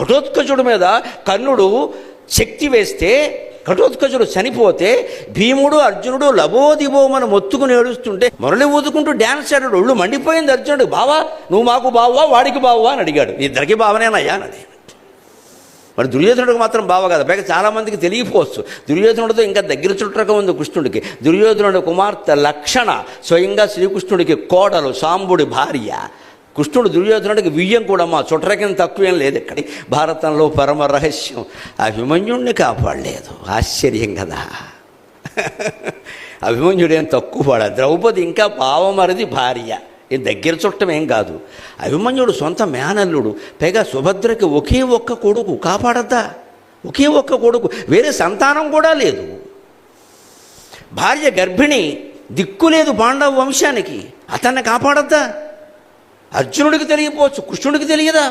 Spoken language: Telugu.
ఘటోత్కచుడి మీద కర్ణుడు శక్తి వేస్తే ఘటోత్కచుడు చనిపోతే భీముడు అర్జునుడు లబోదిబోమని మొత్తుకుని ఏడుస్తుంటే మురళి ఊదుకుంటూ డ్యాన్స్ ఆడాడు. ఒళ్ళు మండిపోయింది అర్జునుడు. బావా నువ్వు మాకు బావా వాడికి బావా అని అడిగాడు. ఇద్దరికి బావనేనయ్యా అని మరి దుర్యోధనుడికి మాత్రం బావ కదా. పైగా చాలామందికి తెలియకపోవచ్చు. దుర్యోధనుడితో ఇంకా దగ్గర చుట్టరకం ఉంది కృష్ణుడికి. దుర్యోధనుడి కుమార్తె లక్షణ స్వయంగా శ్రీకృష్ణుడికి కోడలు సాంబుడి భార్య. కృష్ణుడు దుర్యోధనుడికి వియ్యం కూడా మా చుట్టరకిన తక్కువేం లేదు ఇక్కడ. భారతంలో పరమ రహస్యం అభిమన్యుణ్ణి కాపాడలేదు. ఆశ్చర్యం కదా. అభిమన్యుడేం తక్కువ పాడా ద్రౌపది ఇంకా పావమరిది భార్య. ఈ దగ్గర చుట్టం ఏం కాదు. అభిమన్యుడు సొంత మేనల్లుడు. పైగా సుభద్రకి ఒకే ఒక్క కొడుకు. కాపాడద్దా? ఒకే ఒక్క కొడుకు. వేరే సంతానం కూడా లేదు. భార్య గర్భిణి దిక్కు లేదు పాండవ వంశానికి. అతన్ని కాపాడద్దా? అర్జునుడికి తెలియపోవచ్చు కృష్ణుడికి తెలియదా?